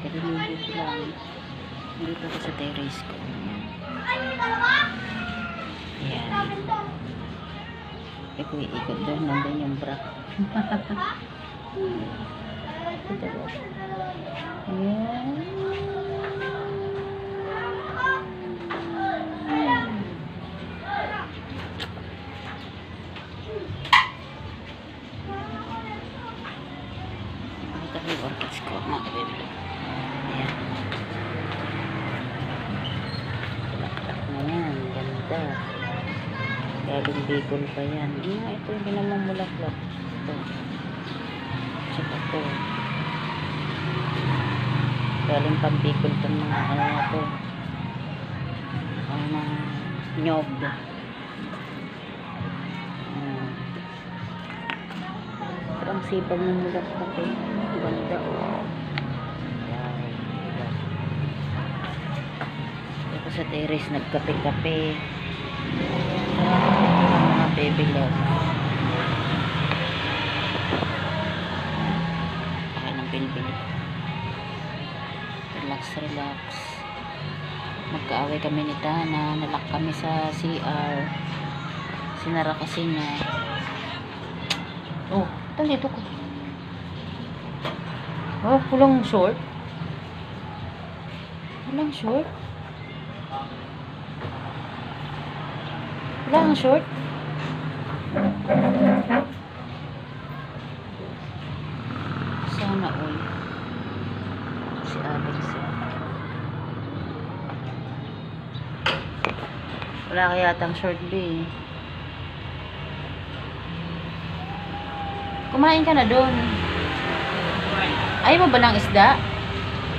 Ko lang. Dito ako sa terrace ko. Ayan. Ito ikot doon. Nandun yung bra. Ito ba? Ayan. Ito yung orchids ko. Mga kabibili. Ayan. Tulak-tulak na yan. Ganda. Galing bacon pa yan. Ah, ito yung pinamamulaklak. Ito. Tsaka ito. Galing pang bacon itong mga ano na to. Ang mga nyog. Ayan. Parang sipag ng mulaklak eh. Ganda oh. Sa terrace nagkape-kape. Mga baby love. Akin ang bilbil. Relax, relax. Magkaaway kami ni Tana. Nalak kami sa CR. Sinara kasi niya. Oh, dito ko. Oh, kulang short. Kulang short. Wala ang short. Sana all. Si Alex. Wala kaya tang short B. Kumain ka na doon. Ayaw mo ba ng isda?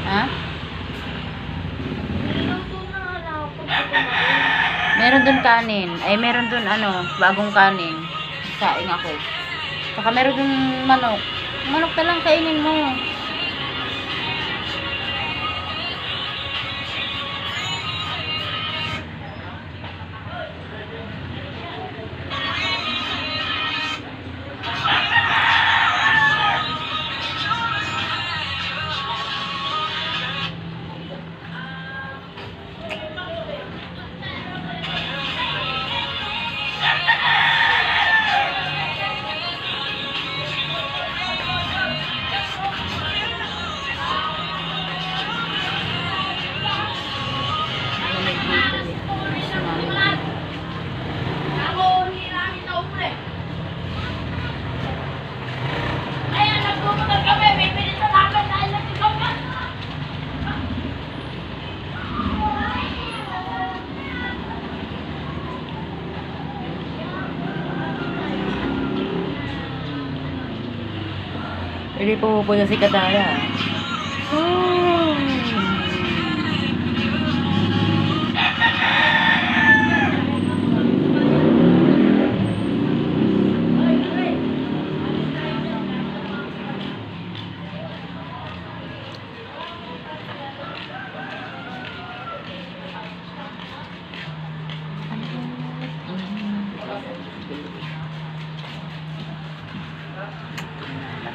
Ha? Meron doon kanin. Ay, meron doon ano, bagong kanin. Saing ako. Saka meron doon manok. Manok na lang kainin mo. Hindi po pupunta si Katara.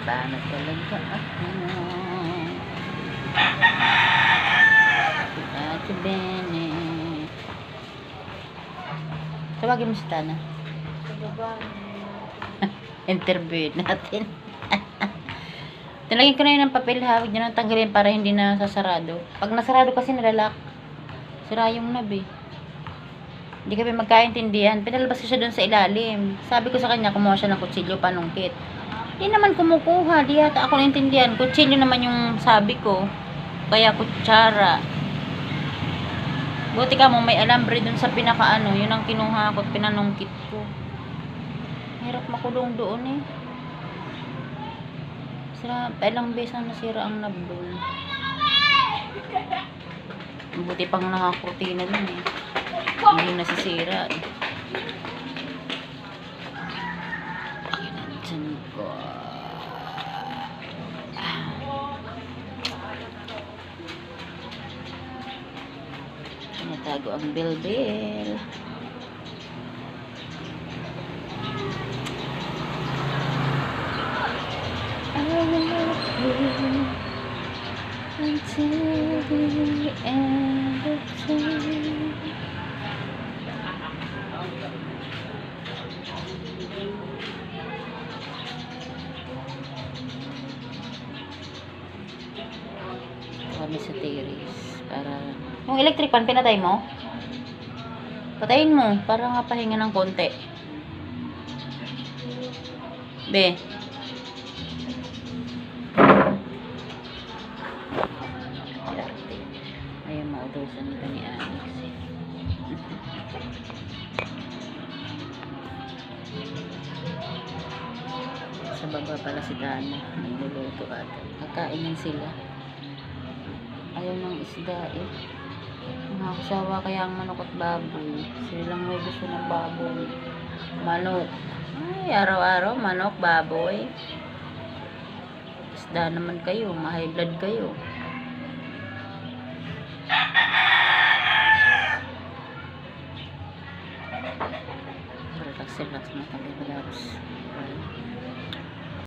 Nabanat talaga ako. Ate Bene. Tawagin mo si Tana. Interview natin. Tinagyan ko na yun ng papel ha. Huwag nyo nang tanggalin para hindi na sasarado. Pag nasarado kasi nalalak. Sira yung nab eh. Hindi kami magkaintindihan. Pinalabas ko siya doon sa ilalim. Sabi ko sa kanya, kumuha siya ng kutsilyo panungkit. Hindi naman kumukuha. Di yata ako naintindihan. Kutsilyo naman yung sabi ko. Kaya kutsara. Buti ka mo may alambre dun sa pinakaano. Yun ang kinuha ko at pinanungkit ko. Hirap makulong doon eh. Sira, ilang beses na nasira ang nab doon. Buti pang nakakurtina dun eh. Hindi nasisira eh. Tiyan ko. Tinatago ang bilbil. I will love you. until the kami sa terrace para yung electric pan pinatay mo? Patayin mo para nga pahinga ng konti. Be. Ayun mautusan nito ni Alex. Sa baba pala si Tana nagluluto at kakainin sila ayaw ng isda eh. Nakakasawa kaya ang manok at baboy. Silang may gusto ng baboy. Manok. Ay araw-araw manok baboy. Isda naman kayo ma-high blood kayo. Relax relax mga tabi relax